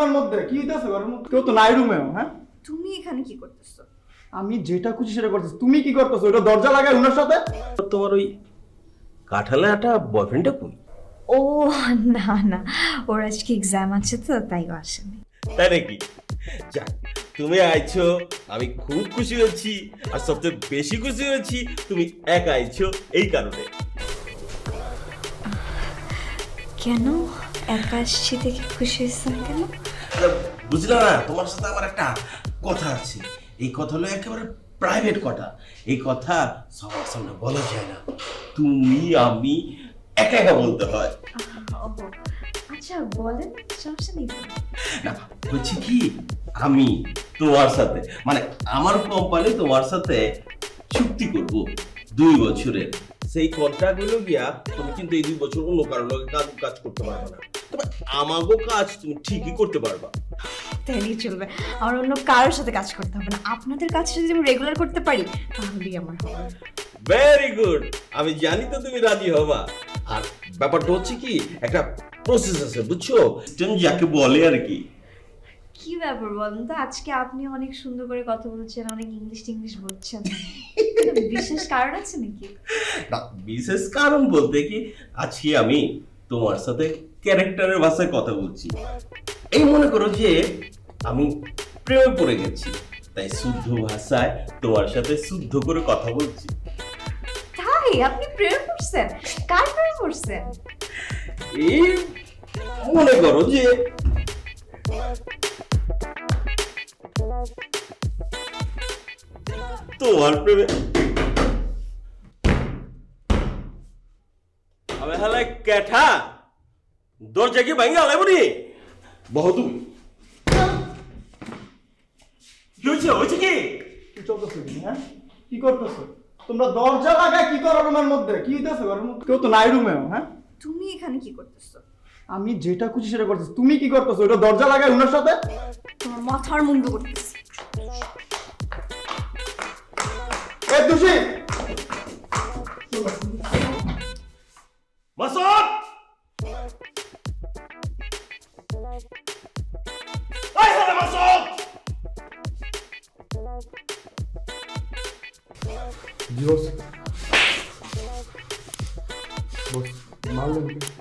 রুমের মধ্যে? কি হইতেছে ঘরের মধ্যে? কেউ তো নাই রুমেও হ্যাঁ? তুমি এখানে কি করতেছো? আমি যেটা খুশি সেটা করতেছি। তুমি কি করতেছো? ওটা দরজা লাগাই ওনার সাথে? তোমার ওই কাঠালে একটা বয়ফ্রেন্ডটা কই? ও না না। ওর আজকে এক্সাম আছে তো তাই ও আসেনি। তাই নাকি? যাক তুমি আইছো আমি খুব খুশি হয়েছি। আর সবচেয়ে বেশি খুশি হয়েছি তুমি একা আইছো এই কারণে। কেন? একা আসছি দেখে খুশি হয়েছেন কেন? না তোমার সাথে আমার একটা কথা আছে। এই কথা হলো একেবারে প্রাইভেট কথা। এই কথা সবার সামনে বলা যায় না। তুমি আমি একা একা বলতে হয়। আচ্ছা বলেন সমস্যা নেই না হচ্ছে কি আমি তোমার সাথে মানে আমার কোম্পানি তোমার সাথে চুক্তি করব দুই বছরের। সেই কন্ট্রাক্ট হলো গিয়া তুমি কিন্তু এই দুই বছর অন্য কারোর লগে কাজ কাজ করতে পারবে না। তবে আমাগো কাজ তুমি ঠিকই করতে পারবা। তাইলেই চলবে। আমার অন্য কারোর সাথে কাজ করতে হবে না। আপনাদের কাজ যদি আমি রেগুলার করতে পারি তাহলেই আমার হবে। ভেরি গুড আমি জানি তো তুমি রাজি হবা। আর ব্যাপারটা হচ্ছে কি একটা প্রসেস আছে বুঝছ? তুমি যাকে বলে আর কি। কি ব্যাপার বলেন তো? আজকে আপনি অনেক সুন্দর করে কথা বলছেন অনেক ইংলিশ ইংলিশ বলছেন। বিশেষ কারণ আছে নাকি? না বিশেষ কারণ বলতে কি আজকে আমি তোমার সাথে ক্যারেক্টারের ভাষায় কথা বলছি। এই মনে করো যে আমি প্রেমে পড়ে গেছি তাই শুদ্ধ ভাষায় তোমার সাথে শুদ্ধ করে কথা বলছি। তাই? আপনি প্রেম করছেন কার প্রেম করছেন এই মনে করো যে তোমার প্রেমে আমি হালে ক্যাঠা দরজা কি ভাঙে আলাই বলি বহু তুমি। কি হয়েছে হয়েছে কি? কি চলতেছে হ্যাঁ? কি করতেছো? তোমরা দরজা লাগাই কি করো রুমের মধ্যে? কি হইতেছে ঘরের মধ্যে? কেউ তো নাই রুমেও হ্যাঁ? তুমি এখানে কি করতেছো? আমি যেটা খুশি সেটা করতেছি। তুমি কি করতেছো? ওটা দরজা লাগাই ওনার সাথে? তোমার মাথার মুন্ডু করতেছি। köşeyi. Masa! Ay sana masa! Dios. Vos. Mal.